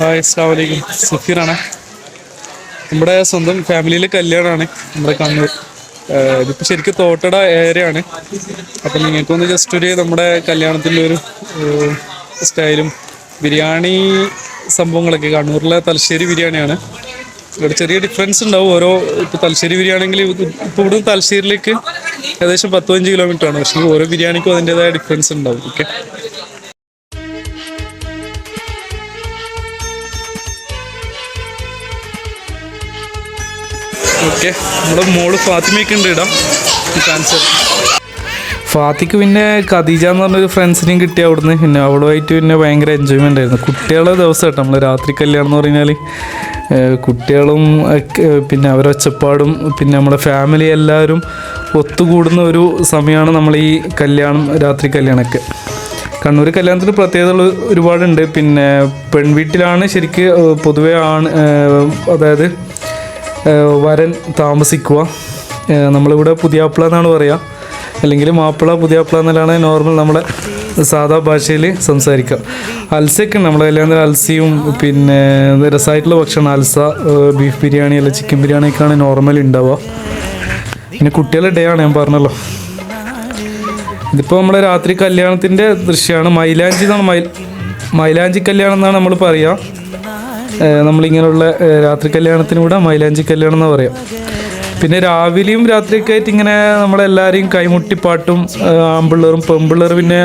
Hi അസ്സാം വലൈക്കും സഫീറാണ്. നമ്മുടെ സ്വന്തം ഫാമിലിയിലെ കല്യാണമാണ് നമ്മുടെ കണ്ണൂർ. ഇതിപ്പോൾ ശരിക്കും തോട്ടട ഏരിയയാണ്. അപ്പം നിങ്ങൾക്കൊന്ന് ജസ്റ്റ് ഒരു നമ്മുടെ കല്യാണത്തിന്റെ ഒരു സ്റ്റൈലും ബിരിയാണി സംഭവങ്ങളൊക്കെ. കണ്ണൂരിലെ തലശ്ശേരി ബിരിയാണിയാണ്. ഇവിടെ ചെറിയ ഡിഫറൻസ് ഉണ്ടാവും. ഓരോ ഇപ്പോൾ തലശ്ശേരി ബിരിയാണിയെങ്കിൽ ഇപ്പോൾ ഇവിടുന്ന് തലശ്ശേരിയിലേക്ക് ഏകദേശം പത്ത് പതിനഞ്ച് കിലോമീറ്റർ ആണ്. പക്ഷേ ഓരോ ബിരിയാണിക്കും അതിന്റെതായ ഡിഫറൻസ് ഉണ്ടാവും. ഓക്കെ ഓക്കെ നമ്മുടെ മോൾ ഫാത്തിമയൊക്കെ ഉണ്ട് ഇടാം. കാണിച്ചത് ഫാത്തിക്ക് പിന്നെ ഖദീജ എന്ന് പറഞ്ഞൊരു ഫ്രണ്ട്സിനെയും കിട്ടി അവിടുന്ന്. പിന്നെ അവളുമായിട്ട് പിന്നെ ഭയങ്കര എൻജോയ്മെന്റ് ആയിരുന്നു. കുട്ടികളെ ദിവസം കേട്ടോ നമ്മൾ രാത്രി കല്യാണം എന്ന് പറഞ്ഞാൽ കുട്ടികളും പിന്നെ അവരൊച്ചപ്പാടും പിന്നെ നമ്മുടെ ഫാമിലി എല്ലാവരും ഒത്തുകൂടുന്ന ഒരു സമയമാണ് നമ്മൾ ഈ കല്യാണം രാത്രി കല്യാണമൊക്കെ കണ്ണൂർ കല്യാണത്തിന് പ്രത്യേകതകൾ ഒരുപാടുണ്ട്. പിന്നെ പെൺവീട്ടിലാണ് ശരിക്ക് പൊതുവേ ആണ് അതായത് വരൻ താമസിക്കുക. നമ്മളിവിടെ പുതിയാപ്പിള എന്നാണ് പറയുക അല്ലെങ്കിൽ മാപ്പിള പുതിയാപ്പിള എന്നുള്ളതാണ് നോർമൽ നമ്മുടെ സാധാ ഭാഷയിൽ സംസാരിക്കുക. അൽസയൊക്കെ നമ്മുടെ കല്യാണ അൽസയും പിന്നെ രസമായിട്ടുള്ള ഭക്ഷണം അൽസ ബീഫ് ബിരിയാണി അല്ല ചിക്കൻ ബിരിയാണിയൊക്കെയാണ് നോർമൽ ഉണ്ടാവുക. പിന്നെ കുട്ടികളുടെ ഡേ ആണ് ഞാൻ പറഞ്ഞല്ലോ. ഇതിപ്പോൾ നമ്മുടെ രാത്രി കല്യാണത്തിന്റെ ദൃശ്യമാണ്. മൈലാഞ്ചി എന്നാണ് മൈ മൈലാഞ്ചി കല്യാണം എന്നാണ് നമ്മൾ പറയുക നമ്മളിങ്ങനെയുള്ള രാത്രി കല്യാണത്തിന് കൂടെ മൈലാഞ്ചി കല്യാണം എന്ന് പറയാം. പിന്നെ രാവിലെയും രാത്രിയൊക്കെ ആയിട്ട് ഇങ്ങനെ നമ്മളെല്ലാവരെയും കൈമുട്ടിപ്പാട്ടും ആമ്പിള്ളറും ആൺപിള്ളേറും പിന്നെ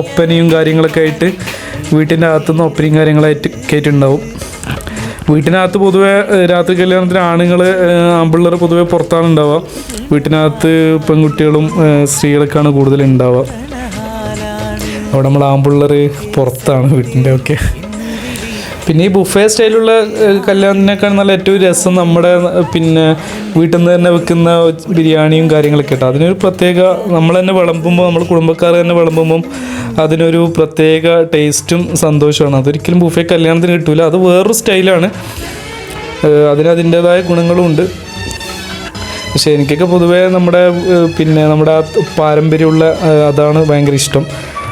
ഒപ്പനയും കാര്യങ്ങളൊക്കെ ആയിട്ട് വീട്ടിന്റെ അകത്തുനിന്ന് ഒപ്പനയും കാര്യങ്ങളായിട്ട് കേട്ടുണ്ടാവും വീട്ടിനകത്ത് പൊതുവെ രാത്രി കല്യാണത്തിന് ആണുങ്ങൾ ആമ്പിള്ളർ പൊതുവേ പുറത്താണ് ഉണ്ടാവുക വീട്ടിനകത്ത് പെൺകുട്ടികളും സ്ത്രീകളൊക്കെയാണ് കൂടുതൽ ഉണ്ടാവുക അവിടെ നമ്മൾ ആമ്പിള്ളർ പുറത്താണ് വീട്ടിന്റെ ഒക്കെ. പിന്നെ ഈ ബുഫേ സ്റ്റൈലുള്ള കല്യാണത്തിനേക്കാൾ നല്ല ഏറ്റവും രസം നമ്മുടെ പിന്നെ വീട്ടിൽ നിന്ന് തന്നെ വെക്കുന്ന ബിരിയാണിയും കാര്യങ്ങളൊക്കെ കേട്ടോ അതിനൊരു പ്രത്യേക നമ്മൾ തന്നെ വിളമ്പുമ്പോൾ നമ്മൾ കുടുംബക്കാർ തന്നെ വിളമ്പുമ്പം അതിനൊരു പ്രത്യേക ടേസ്റ്റും സന്തോഷമാണ് അതൊരിക്കലും ബുഫേ കല്യാണത്തിന് കിട്ടില്ല അത് വേറൊരു സ്റ്റൈലാണ്. അതിന് അതിന്റെതായ ഗുണങ്ങളും ഉണ്ട്. പക്ഷേ എനിക്കൊക്കെ പൊതുവേ നമ്മുടെ പിന്നെ നമ്മുടെ പാരമ്പര്യമുള്ള അതാണ് ഭയങ്കര ഇഷ്ടം.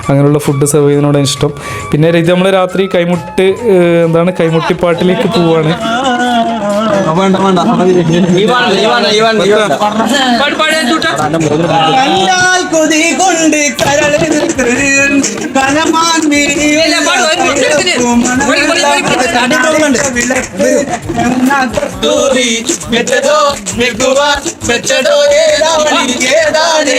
അങ്ങനെയുള്ള ഫുഡ് സെർവ് ചെയ്യുന്നതിനോടാണ് ഇഷ്ടം. പിന്നെ ഇത് നമ്മൾ രാത്രി കൈമുട്ട് എന്താണ് കൈമുട്ടിപ്പാട്ടിലേക്ക് പോവാണ് ോ. കൊതി കൊണ്ട് മെച്ചടോ കനമാൻ ഏതാണി ഏതാണി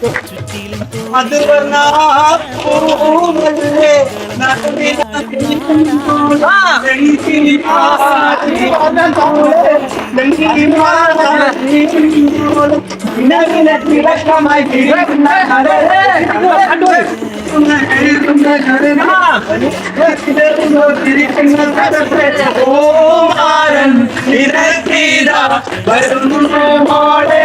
ലാ ലാ ലാ ലാ അത് പൂവല്ലേ ഓമാരൻ ഇരക്കീട വരുന്നു മോളെ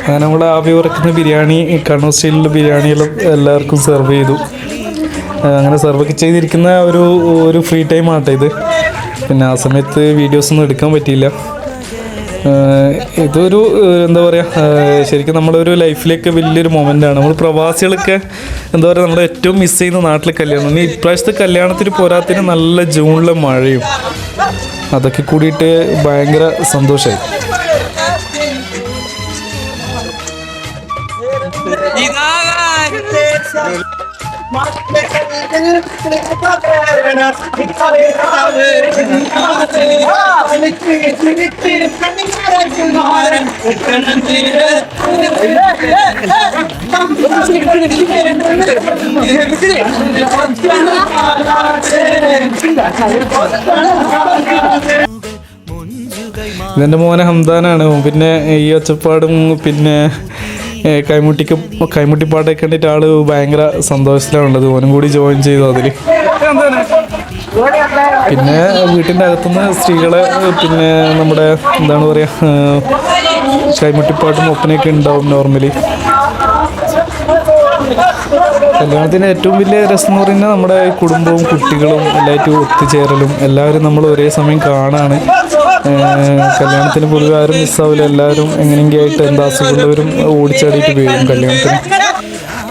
അങ്ങനെ നമ്മൾ ആവി ഉറക്കുന്ന ബിരിയാണി കണ്ണൂർ സ്റ്റൈലിലുള്ള ബിരിയാണിയെല്ലാം എല്ലാവർക്കും സെർവ് ചെയ്തു. അങ്ങനെ സെർവ് ചെയ്തിരിക്കുന്ന ഒരു ഒരു ഫ്രീ ടൈം ആട്ടെ ഇത്. പിന്നെ ആ സമയത്ത് വീഡിയോസ് ഒന്നും എടുക്കാൻ പറ്റിയില്ല. ഇതൊരു എന്താ പറയുക ശരിക്കും നമ്മുടെ ഒരു ലൈഫിലേക്ക് വലിയൊരു മൊമെന്റ് ആണ്. നമ്മൾ പ്രവാസികളൊക്കെ എന്താ പറയുക നമ്മുടെ ഏറ്റവും മിസ് ചെയ്യുന്ന നാട്ടിലെ കല്യാണം. ഇനി ഇപ്രാവശ്യത്തെ കല്യാണത്തിന് പോരാത്തിന് നല്ല ജൂണിലെ മഴയും അതൊക്കെ കൂടിയിട്ട് ഭയങ്കര സന്തോഷമായി ഇതെന്റെ മോനെ ഹംദാനാണ്. പിന്നെ ഈ ഒച്ചപ്പാടും പിന്നെ കൈമുട്ടിക്ക് കൈമുട്ടിപ്പാട്ടൊക്കെ കണ്ടിട്ട് ആൾ ഭയങ്കര സന്തോഷത്തിലാണുള്ളത് ഓനും കൂടി ജോയിൻ ചെയ്തു അതിൽ പിന്നെ വീട്ടിന്റെ അകത്തുനിന്ന് സ്ത്രീകളെ പിന്നെ നമ്മുടെ എന്താണ് പറയുക കൈമുട്ടിപ്പാട്ടും ഒപ്പനയൊക്കെ ഉണ്ടാവും നോർമലി കല്യാണത്തിന് ഏറ്റവും വലിയ രസം എന്ന് പറയുന്നത് നമ്മുടെ കുടുംബവും കുട്ടികളും എല്ലായിട്ടും ഒത്തുചേരലും എല്ലാവരും നമ്മൾ ഒരേ സമയം കാണാണ്. കല്യാണത്തിന് പൊതുവെ ആരും മിസ്സാവില്ല എല്ലാവരും എങ്ങനെയെങ്കിലും ആയിട്ട് എന്താ അസുഖമുള്ളവരും ഓടിച്ചാടിയിട്ട് വീഴും കല്യാണത്തിന്.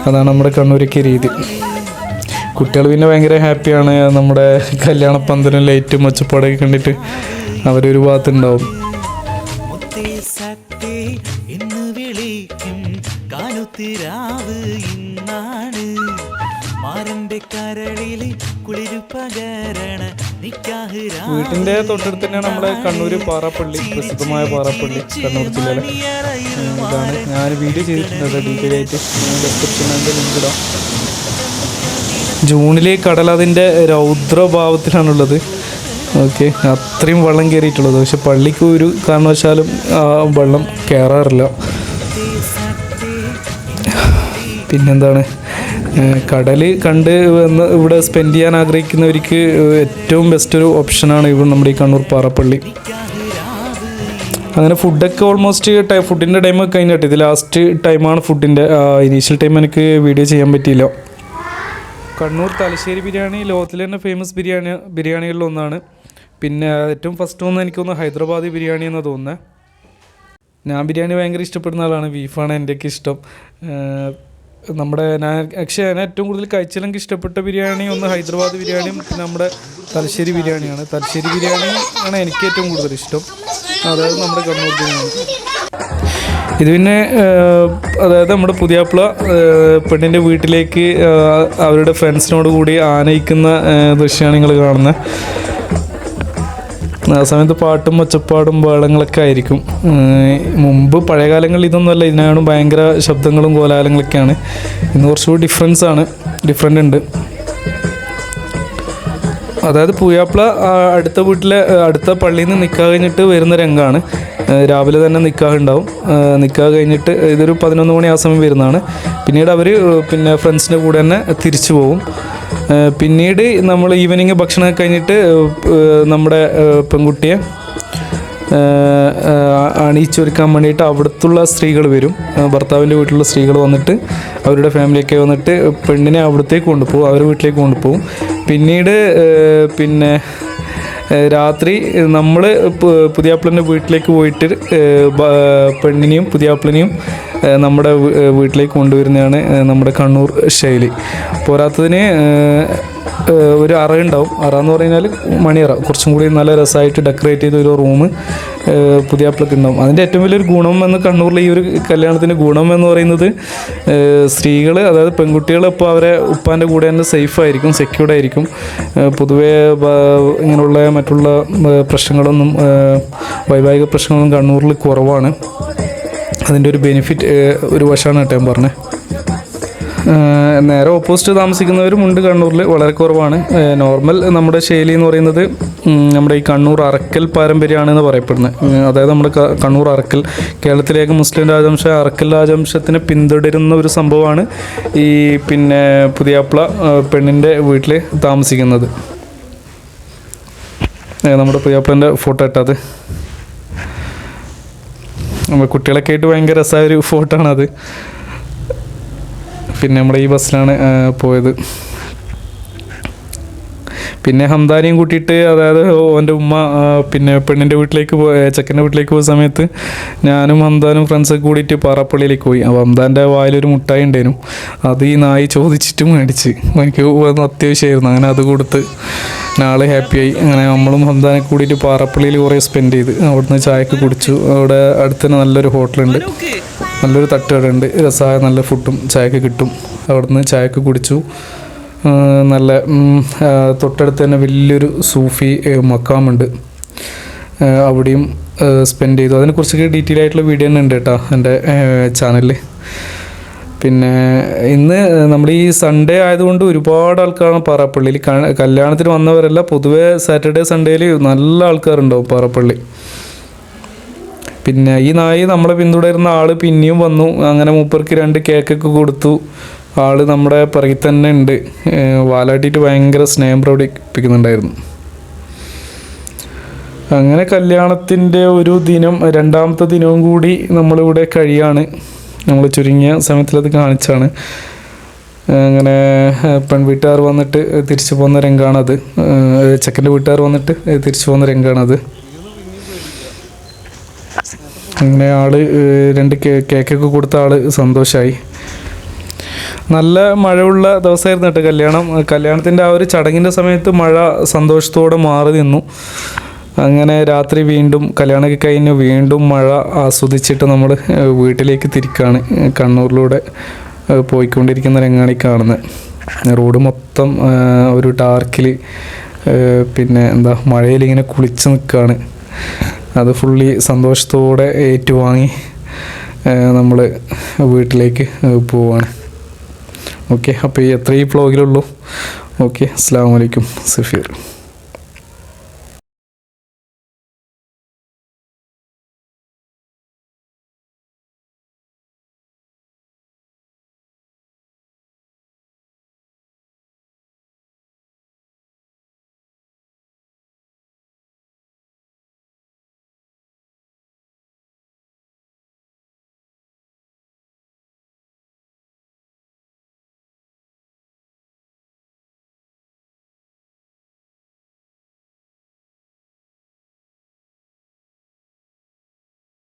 അതാണ് നമ്മുടെ കണ്ണൂരൊക്കെ രീതി. കുട്ടികൾ പിന്നെ ഭയങ്കര ഹാപ്പിയാണ്. നമ്മുടെ കല്യാണ പന്തലും ലൈറ്റും ഒച്ചപ്പാടൊക്കെ കണ്ടിട്ട് അവരൊരു ഭാഗത്തുണ്ടാവും. വിളിക്കും. ഇന്നാണ്. കരളിൽ കുളിരു പകരണ വീട്ടിന്റെ തൊട്ടടുത്ത് തന്നെയാണ് നമ്മുടെ കണ്ണൂർ പാറപ്പള്ളി പ്രസിദ്ധമായ പാറപ്പള്ളി കണ്ണൂർ ജില്ലയിലെ. ഇതാണ് ഞാൻ വീഡിയോ ചെയ്തിട്ടുണ്ട് ഡീറ്റെയിൽ ആയിട്ട് ഡിസ്ക്രിപ്ഷനിൽ ലിങ്ക് ഇടാം. ജൂണിലെ കടൽ അതിന്റെ രൗദ്രഭാവത്തിലാണുള്ളത്. ഓക്കെ അത്രയും വെള്ളം കയറിയിട്ടുള്ളത്. പക്ഷെ പള്ളിക്ക് ഒരു കാരണവശാലും വെള്ളം കയറാറില്ല പിന്നെന്താണ്? കടൽ കണ്ട് വന്ന് ഇവിടെ സ്പെൻഡ് ചെയ്യാൻ ആഗ്രഹിക്കുന്നവർക്ക് ഏറ്റവും ബെസ്റ്റ് ഒരു ഓപ്ഷനാണ് ഇവിടെ നമ്മുടെ ഈ കണ്ണൂർ പാറപ്പള്ളി. അങ്ങനെ ഫുഡൊക്കെ ഓൾമോസ്റ്റ് ടൈ ഫുഡിന്റെ ടൈമൊക്കെ കഴിഞ്ഞിട്ട് ഇത് ലാസ്റ്റ് ടൈമാണ് ഫുഡിന്റെ ഇനീഷ്യൽ ടൈം എനിക്ക് വീഡിയോ ചെയ്യാൻ പറ്റിയില്ല. കണ്ണൂർ തലശ്ശേരി ബിരിയാണി ലോകത്തിലെ തന്നെ ഫേമസ് ബിരിയാണി ബിരിയാണികളിൽ ഒന്നാണ്. പിന്നെ ഏറ്റവും ഫസ്റ്റ് ഒന്ന് എനിക്കൊന്ന് ഹൈദരാബാദി ബിരിയാണി എന്ന് തോന്നുന്നത് ഞാൻ ബിരിയാണി ഭയങ്കര ഇഷ്ടപ്പെടുന്ന ആളാണ്. ബീഫാണ് എന്റെയൊക്കെ ഇഷ്ടം. നമ്മുടെ ഞാൻ പക്ഷേ ഞാൻ ഏറ്റവും കൂടുതൽ കഴിച്ചില്ലെങ്കിൽ ഇഷ്ടപ്പെട്ട ബിരിയാണി ഒന്ന് ഹൈദരാബാദ് ബിരിയാണിയും പിന്നെ നമ്മുടെ തലശ്ശേരി ബിരിയാണിയാണ്. തലശ്ശേരി ബിരിയാണി ആണ് എനിക്ക് ഏറ്റവും കൂടുതൽ ഇഷ്ടം. അതായത് നമ്മുടെ കണ്ണൂർ ബിരിയാണി. ഇത് പിന്നെ അതായത് നമ്മുടെ പുതിയാപ്പിള പെണ്ണിന്റെ വീട്ടിലേക്ക് അവരുടെ ഫ്രണ്ട്സിനോട് കൂടി ആനയിക്കുന്ന ദൃശ്യമാണ് നിങ്ങൾ കാണുന്നത് ആ സമയത്ത് പാട്ടും ഒച്ചപ്പാടും ബഹളങ്ങളൊക്കെ ആയിരിക്കും. മുമ്പ് പഴയ കാലങ്ങളിൽ ഇതൊന്നുമല്ല ഇതിനാണ് ഭയങ്കര ശബ്ദങ്ങളും കോലാഹലങ്ങളൊക്കെയാണ്. ഇന്ന് കുറച്ചുകൂടി ഡിഫറൻസ് ആണ് ഡിഫറെന്റ് ഉണ്ട്. അതായത് പൂയാപ്പിള അടുത്ത വീട്ടിലെ അടുത്ത പള്ളിയിൽ നിന്ന് നിൽക്കാതെ കഴിഞ്ഞിട്ട് വരുന്ന രംഗമാണ് രാവിലെ തന്നെ നിൽക്കാഹ് ഉണ്ടാവും. നിൽക്കാഹ് കഴിഞ്ഞിട്ട് ഇതൊരു പതിനൊന്ന് മണി ആ സമയം വരുന്നതാണ്. പിന്നീട് അവർ പിന്നെ ഫ്രണ്ട്സിന്റെ കൂടെ തന്നെ തിരിച്ചു പോകും പിന്നീട് നമ്മൾ ഈവനിങ് ഭക്ഷണം കഴിഞ്ഞിട്ട് നമ്മുടെ പെൺകുട്ടിയെ അണിയിച്ചൊരുക്കാൻ വേണ്ടിയിട്ട് അവിടുത്തുള്ള സ്ത്രീകൾ വരും. ഭർത്താവിന്റെ വീട്ടിലുള്ള സ്ത്രീകൾ വന്നിട്ട് അവരുടെ ഫാമിലിയൊക്കെ വന്നിട്ട് പെണ്ണിനെ അവിടത്തേക്ക് കൊണ്ടുപോകും അവരുടെ വീട്ടിലേക്ക് കൊണ്ടുപോകും. പിന്നീട് പിന്നെ രാത്രി നമ്മൾ പുതിയാപ്പിളിന്റെ വീട്ടിലേക്ക് പോയിട്ട് പെണ്ണിനെയും പുതിയാപ്പിളിനെയും നമ്മുടെ വീട്ടിലേക്ക് കൊണ്ടുവരുന്നതാണ് നമ്മുടെ കണ്ണൂർ ശൈലി. പോരാത്തതിന് ഒരു അറ ഉണ്ടാവും അറ എന്ന് പറഞ്ഞാൽ മണിയറ. കുറച്ചും കൂടി നല്ല രസമായിട്ട് ഡെക്കറേറ്റ് ചെയ്ത ഒരു റൂം പുതിയ ആപ്പിളൊക്കെ ഉണ്ടാവും. അതിന്റെ ഏറ്റവും വലിയൊരു ഗുണം എന്ന് കണ്ണൂരിലെ ഈ ഒരു കല്യാണത്തിന്റെ ഗുണം എന്ന് പറയുന്നത് സ്ത്രീകൾ അതായത് പെൺകുട്ടികൾ ഇപ്പോൾ അവരെ ഉപ്പാന്റെ കൂടെ തന്നെ സേഫ് ആയിരിക്കും സെക്യൂർഡ് ആയിരിക്കും. പൊതുവേ ഇങ്ങനെയുള്ള മറ്റുള്ള പ്രശ്നങ്ങളൊന്നും വൈവാഹിക പ്രശ്നങ്ങളൊന്നും കണ്ണൂരിൽ കുറവാണ്. അതിന്റെ ഒരു ബെനിഫിറ്റ് ഒരു വശമാണ് കേട്ടോ ഞാൻ പറഞ്ഞത് നേരെ ഓപ്പോസിറ്റ് താമസിക്കുന്നവരും ഉണ്ട് കണ്ണൂരിൽ വളരെ കുറവാണ്. നോർമൽ നമ്മുടെ ശൈലി എന്ന് പറയുന്നത് നമ്മുടെ ഈ കണ്ണൂർ അറക്കൽ പാരമ്പര്യമാണെന്ന് പറയപ്പെടുന്നത്. അതായത് നമ്മുടെ കണ്ണൂർ അറക്കൽ കേരളത്തിലേക്ക് മുസ്ലിം രാജവംശ അറക്കൽ രാജവംശത്തിനെ പിന്തുടരുന്ന ഒരു സംഭവമാണ് ഈ പിന്നെ പുതിയാപ്ല പെണ്ണിന്റെ വീട്ടിൽ താമസിക്കുന്നത്. നമ്മുടെ പുതിയാപ്പിളന്റെ ഫോട്ടോ ഇട്ടത്. നമ്മൾ കുട്ടികളൊക്കെ ആയിട്ട് ഭയങ്കര രസമായ ഒരു ഫോട്ടോ ആണത്. പിന്നെ നമ്മുടെ ഈ ബസ്സിലാണ് പോയത്. പിന്നെ ഹംദാനിയും കൂട്ടിയിട്ട് അതായത് ഓന്റെ ഉമ്മ പിന്നെ പെണ്ണിന്റെ വീട്ടിലേക്ക് പോയ ചെക്കന്റെ വീട്ടിലേക്ക് പോയ സമയത്ത് ഞാനും ഹംദാനും ഫ്രണ്ട്സൊക്കെ കൂടിയിട്ട് പാറപ്പള്ളിയിലേക്ക് പോയി. അപ്പോൾ ഹംദാന്റെ വായിലൊരു മുട്ടായി ഉണ്ടായിരുന്നു. അത് ഈ നായി ചോദിച്ചിട്ട് മേടിച്ച്. എനിക്ക് അത്യാവശ്യമായിരുന്നു. അങ്ങനെ അത് കൊടുത്ത് നാളെ ഹാപ്പിയായി അങ്ങനെ നമ്മളും ഹംദാനെ കൂടിയിട്ട് പാറപ്പള്ളിയിൽ കുറേ സ്പെൻഡ് ചെയ്ത്. അവിടുന്ന് ചായക്ക് കുടിച്ചു. അവിടെ അടുത്ത് തന്നെ നല്ലൊരു ഹോട്ടലുണ്ട്. നല്ലൊരു തട്ടുകടയുണ്ട് രസമായ നല്ല ഫുഡും ചായക്ക് കിട്ടും. അവിടുന്ന് ചായക്ക് കുടിച്ചു. നല്ല തൊട്ടടുത്ത് തന്നെ വലിയൊരു സൂഫി മക്കാമുണ്ട് അവിടെയും സ്പെൻഡ് ചെയ്തു. അതിനെക്കുറിച്ചൊക്കെ ഡീറ്റെയിൽ ആയിട്ടുള്ള വീഡിയോ തന്നെ ഉണ്ട് കേട്ടോ എന്റെ ചാനലിൽ പിന്നെ ഇന്ന് നമ്മുടെ ഈ സൺഡേ ആയതുകൊണ്ട് ഒരുപാട് ആൾക്കാരാണ് പാറപ്പള്ളിയിൽ കല്യാണത്തിന് വന്നവരല്ല പൊതുവേ സാറ്റർഡേ സൺഡേയിൽ നല്ല ആൾക്കാരുണ്ടാവും പാറപ്പള്ളി. പിന്നെ ഈ നായി നമ്മളെ പിന്തുടരുന്ന ആൾ പിന്നെയും വന്നു. അങ്ങനെ മൂപ്പർക്ക് രണ്ട് കേക്കൊക്കെ കൊടുത്തു. ആൾ നമ്മുടെ പിറകിൽ തന്നെ ഉണ്ട്. വാലാട്ടിയിട്ട് ഭയങ്കര സ്നേഹം പ്രകടിപ്പിക്കുന്നുണ്ടായിരുന്നു. അങ്ങനെ കല്യാണത്തിന്റെ ഒരു ദിനം രണ്ടാമത്തെ ദിനവും കൂടി നമ്മളിവിടെ കഴിയാണ്. നമ്മൾ ചുരുങ്ങിയ സമയത്തിലത് കാണിച്ചാണ്. അങ്ങനെ പെൺവീട്ടുകാർ വന്നിട്ട് തിരിച്ചു പോകുന്ന രംഗമാണത് ചെക്കന്റെ വീട്ടുകാർ വന്നിട്ട് തിരിച്ചു പോകുന്ന രംഗമാണത് അങ്ങനെ ആൾ രണ്ട് കേക്കൊക്കെ കൊടുത്ത ആൾ സന്തോഷമായി നല്ല മഴയുള്ള ദിവസമായിരുന്നു കേട്ടോ കല്യാണം. കല്യാണത്തിന്റെ ആ ഒരു ചടങ്ങിന്റെ സമയത്ത് മഴ സന്തോഷത്തോടെ മാറി നിന്നു. അങ്ങനെ രാത്രി വീണ്ടും കല്യാണമൊക്കെ കഴിഞ്ഞ് വീണ്ടും മഴ ആസ്വദിച്ചിട്ട് നമ്മൾ വീട്ടിലേക്ക് തിരിക്കുകയാണ് കണ്ണൂരിലൂടെ പോയിക്കൊണ്ടിരിക്കുന്ന രംഗാണ് കാണുന്നത് റോഡ് മൊത്തം ഒരു ടാർക്കിൽ പിന്നെ എന്താ മഴയിൽ ഇങ്ങനെ കുളിച്ച് നിൽക്കുകയാണ്. അത് ഫുള്ളി സന്തോഷത്തോടെ ഏറ്റുവാങ്ങി നമ്മൾ വീട്ടിലേക്ക് പോവാണ് ഓക്കെ അപ്പോൾ ഈ എത്ര ഈ വ്ളോഗിലുള്ളൂ ഓക്കെ അസ്സാം വലൈക്കും സഫീർ